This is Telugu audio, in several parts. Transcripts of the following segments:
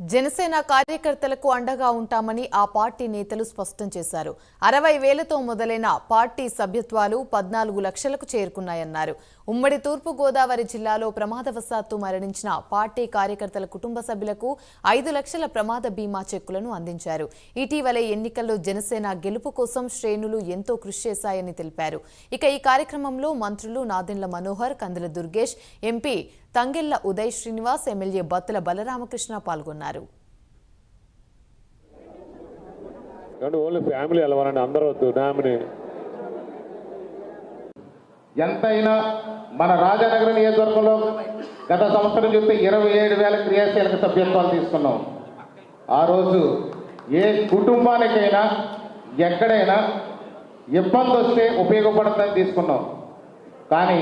జనసేన కార్యకర్తలకు అండగా ఉంటామని ఆ పార్టీ నేతలు స్పష్టం చేశారు. అరవై వేలతో మొదలైన పార్టీ సభ్యత్వాలు పద్నాలుగు లక్షలకు చేరుకున్నాయన్నారు. ఉమ్మడి తూర్పుగోదావరి జిల్లాలో ప్రమాదవశాత్తు మరణించిన పార్టీ కార్యకర్తల కుటుంబ సభ్యులకు ఐదు లక్షల ప్రమాద బీమా చెక్కులను అందించారు. ఇటీవలే ఎన్నికల్లో జనసేన గెలుపు కోసం శ్రేణులు ఎంతో కృషి చేశాయని తెలిపారు. ఇక ఈ కార్యక్రమంలో మంత్రులు నాదెండ్ల మనోహర్ కందుల దుర్గేష్ ఎంపీ తంగెళ్ళ ఉదయ్ శ్రీనివాస్ ఎమ్మెల్యే బత్తుల బలరామకృష్ణ పాల్గొన్నారు. ఓన్లీ ఫ్యామిలీ వెళ్ళమనండి అందరూ వద్దు నామిని ఎంతైనా మన రాజానగర నియోజకవర్గంలో గత సంవత్సరం చూస్తే ఇరవై ఏడు వేల క్రియాశీలక సభ్యత్వాలు తీసుకున్నాం. ఆ రోజు ఏ కుటుంబానికైనా ఎక్కడైనా ఇబ్బంది వస్తే ఉపయోగపడుతుందని తీసుకున్నాం. కానీ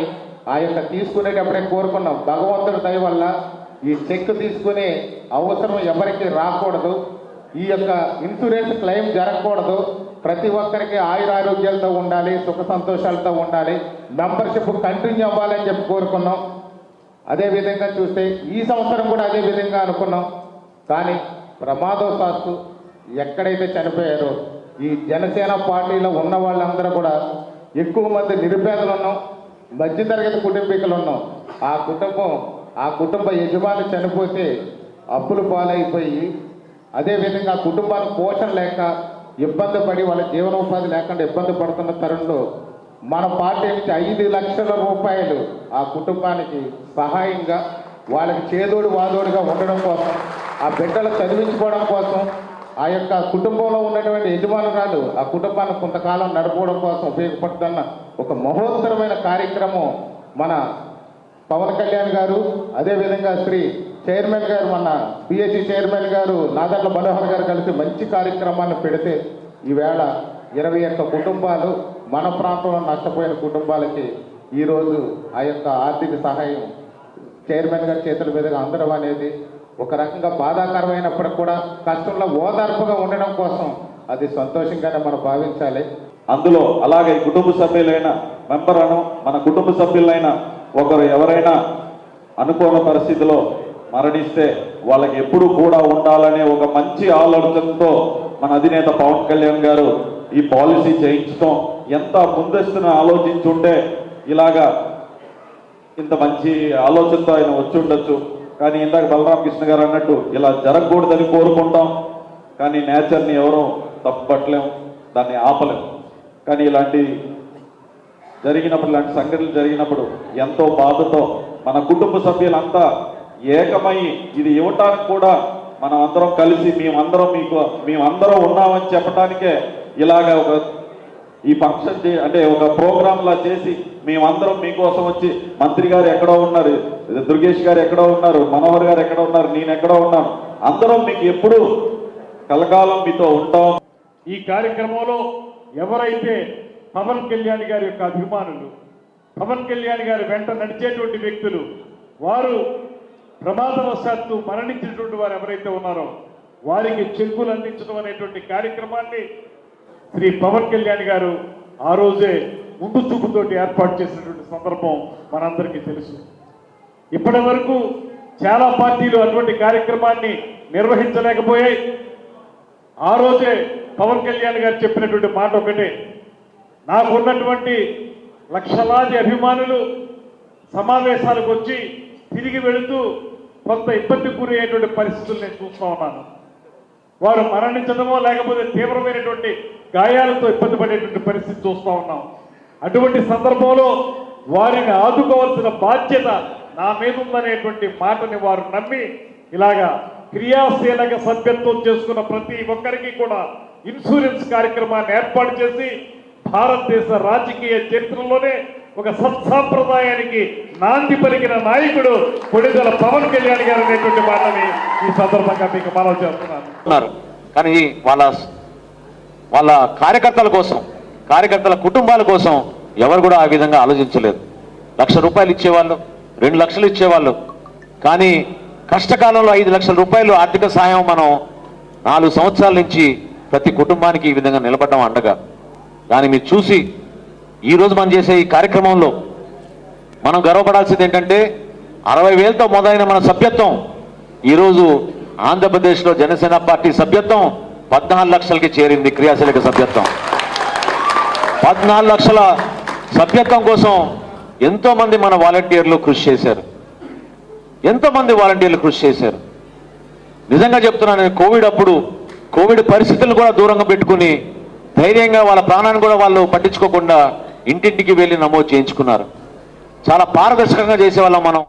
ఆ యొక్క తీసుకునేటప్పుడే కోరుకున్నాం. భగవంతుడి దయ వల్ల ఈ చెక్ తీసుకునే అవసరం ఎవరికి రాకూడదు. ఈ యొక్క ఇన్సూరెన్స్ క్లెయిమ్ జరగకూడదు. ప్రతి ఒక్కరికి ఆయురారోగ్యాలతో ఉండాలి సుఖ సంతోషాలతో ఉండాలి. మెంబర్షిప్ కంటిన్యూ అవ్వాలని చెప్పి కోరుకున్నాం. అదే విధంగా చూస్తే ఈ సంవత్సరం కూడా అదే విధంగా అనుకున్నాం. కానీ ప్రమాదవశాత్తు ఎక్కడైతే చనిపోయారో ఈ జనసేన పార్టీలో ఉన్న వాళ్ళందరూ కూడా ఎక్కువ మంది నిరుపేదలు ఉన్నాం మధ్యతరగతి కుటుంబీకులు ఉన్నాం ఆ కుటుంబం ఆ కుటుంబ యజమాని చనిపోతే అప్పులు పాలైపోయి అదేవిధంగా కుటుంబాల పోషణ లేక ఇబ్బంది పడి వాళ్ళ జీవనోపాధి లేకుండా ఇబ్బంది పడుతున్న తరుణంలో మన పార్టీ నుంచి ఐదు లక్షల రూపాయలు ఆ కుటుంబానికి సహాయంగా వాళ్ళకి చేదోడు వాదోడుగా ఉండడం కోసం ఆ బిడ్డలు చదివించుకోవడం కోసం ఆ యొక్క కుటుంబంలో ఉన్నటువంటి యజమానురాలు ఆ కుటుంబాన్ని కొంతకాలం నడపడం కోసం ఉపయోగపడుతున్న ఒక మహోత్తరమైన కార్యక్రమం మన పవన్ కళ్యాణ్ గారు అదేవిధంగా శ్రీ చైర్మన్ గారు మన పిఎస్సి చైర్మన్ గారు నాదట్ల మనోహర్ గారు కలిసి మంచి కార్యక్రమాన్ని పెడితే ఈవేళ ఇరవై ఒక్క కుటుంబాలు మన ప్రాంతంలో నష్టపోయిన కుటుంబాలకి ఈరోజు ఆ యొక్క ఆర్థిక సహాయం చైర్మన్ గారి చేతుల మీదుగా అందడం అనేది ఒక రకంగా బాధాకరమైనప్పటికి కూడా కష్టంలో ఓదార్పుగా ఉండడం కోసం అది సంతోషంగానే మనం భావించాలి. అందులో అలాగే కుటుంబ సభ్యులైన మెంబర్ మన కుటుంబ సభ్యులైన ఒకరు ఎవరైనా అనుకోని పరిస్థితిలో మరణిస్తే వాళ్ళకి ఎప్పుడు కూడా ఉండాలనే ఒక మంచి ఆలోచనతో మన అధినేత పవన్ కళ్యాణ్ గారు ఈ పాలసీ చేయించడం ఎంత ముందస్తున ఆలోచించుంటే ఇలాగా ఇంత మంచి ఆలోచనతో ఆయన వచ్చి ఉండొచ్చు. కానీ ఇందాక బలరామకృష్ణ గారు అన్నట్టు ఇలా జరగకూడదని కోరుకుంటాం. కానీ నేచర్ని ఎవరూ తప్పట్లేం దాన్ని ఆపలేం. కానీ ఇలాంటి జరిగినప్పుడు ఇలాంటి సంఘటనలు జరిగినప్పుడు ఎంతో బాధతో మన కుటుంబ సభ్యులంతా ఏకమై ఇది ఇవ్వటానికి కూడా మనం అందరం కలిసి మేమందరం మీకు మేమందరం ఉన్నామని చెప్పడానికే ఇలాగ ఒక ఈ ఫంక్షన్ చే అంటే ఒక ప్రోగ్రామ్ లా చేసి మేమందరం మీకోసం వచ్చి మంత్రి గారు ఎక్కడో ఉన్నారు దుర్గేష్ గారు ఎక్కడో ఉన్నారు మనోహర్ గారు ఎక్కడో ఉన్నారు నేను ఎక్కడో ఉన్నాను. అందరం మీకు ఎప్పుడు కలకాలం మీతో ఉంటాం. ఈ కార్యక్రమంలో ఎవరైతే పవన్ కళ్యాణ్ గారి యొక్క అభిమానులు పవన్ కళ్యాణ్ గారి వెంట నడిచేటువంటి వ్యక్తులు వారు ప్రమాదవశాత్తు మరణించినటువంటి వారు ఎవరైతే ఉన్నారో వారికి చెక్కులు అందించడం అనేటువంటి కార్యక్రమాన్ని శ్రీ పవన్ కళ్యాణ్ గారు ఆ రోజే ముందు చూపుతోటి ఏర్పాటు చేసినటువంటి సందర్భం మనందరికీ తెలుసు. ఇప్పటి వరకు చాలా పార్టీలు అటువంటి కార్యక్రమాన్ని నిర్వహించలేకపోయాయి. ఆ రోజే పవన్ కళ్యాణ్ గారు చెప్పినటువంటి మాట ఒకటే నాకున్నటువంటి లక్షలాది అభిమానులు సమావేశాలకు వచ్చి తిరిగి వెళుతూ కొంత ఇబ్బంది గురయ్యేటువంటి పరిస్థితులు నేను చూస్తూ ఉన్నాను. వారు మరణించడమో లేకపోతే తీవ్రమైనటువంటి గాయాలతో ఇబ్బంది పడేటువంటి పరిస్థితి చూస్తూ ఉన్నాం. అటువంటి సందర్భంలో వారిని ఆదుకోవాల్సిన బాధ్యత నా మీద ఉందనేటువంటి మాటని వారు నమ్మి ఇలాగా క్రియాశీలక సభ్యత్వం చేసుకున్న ప్రతి ఒక్కరికి కూడా ఇన్సూరెన్స్ కార్యక్రమాన్ని ఏర్పాటు చేసి భారతదేశ రాజకీయ చరిత్రలోనే ఒక సత్సాంప్రదాయానికి నాంది పలికిన నాయకుడు కొడిదల పవన్ కళ్యాణ్ గారు అనేటువంటి మాటని ఈ సందర్భంగా మీకు మనవి చేస్తున్నాను. కానీ వాళ్ళ వాళ్ళ కార్యకర్తల కోసం కార్యకర్తల కుటుంబాల కోసం ఎవరు కూడా ఆ విధంగా ఆలోచించలేదు. లక్ష రూపాయలు ఇచ్చేవాళ్ళు రెండు లక్షలు ఇచ్చేవాళ్ళు. కానీ కష్టకాలంలో ఐదు లక్షల రూపాయలు ఆర్థిక సాయం మనం నాలుగు సంవత్సరాల నుంచి ప్రతి కుటుంబానికి ఈ విధంగా నిలబడడం అండగా. దాన్ని మీరు చూసి ఈరోజు మనం చేసే ఈ కార్యక్రమంలో మనం గర్వపడాల్సింది ఏంటంటే అరవై వేలతో మొదలైన మన సభ్యత్వం ఈరోజు ఆంధ్రప్రదేశ్లో జనసేన పార్టీ సభ్యత్వం పద్నాలుగు లక్షలకి చేరింది క్రియాశీలక సభ్యత్వం. పద్నాలుగు లక్షల సభ్యత్వం కోసం ఎంతో మంది మన వాలంటీర్లు కృషి చేశారు. ఎంతో మంది వాలంటీర్లు కృషి చేశారు. నిజంగా చెప్తున్నాను నేను కోవిడ్ అప్పుడు కోవిడ్ పరిస్థితులు కూడా దూరంగా పెట్టుకుని ధైర్యంగా వాళ్ళ ప్రాణాన్ని కూడా వాళ్ళు పట్టించుకోకుండా ఇంటింటికి వెళ్ళి నమోదు చేయించుకున్నారు. చాలా పారదర్శకంగా చేసేవాళ్ళం మనం.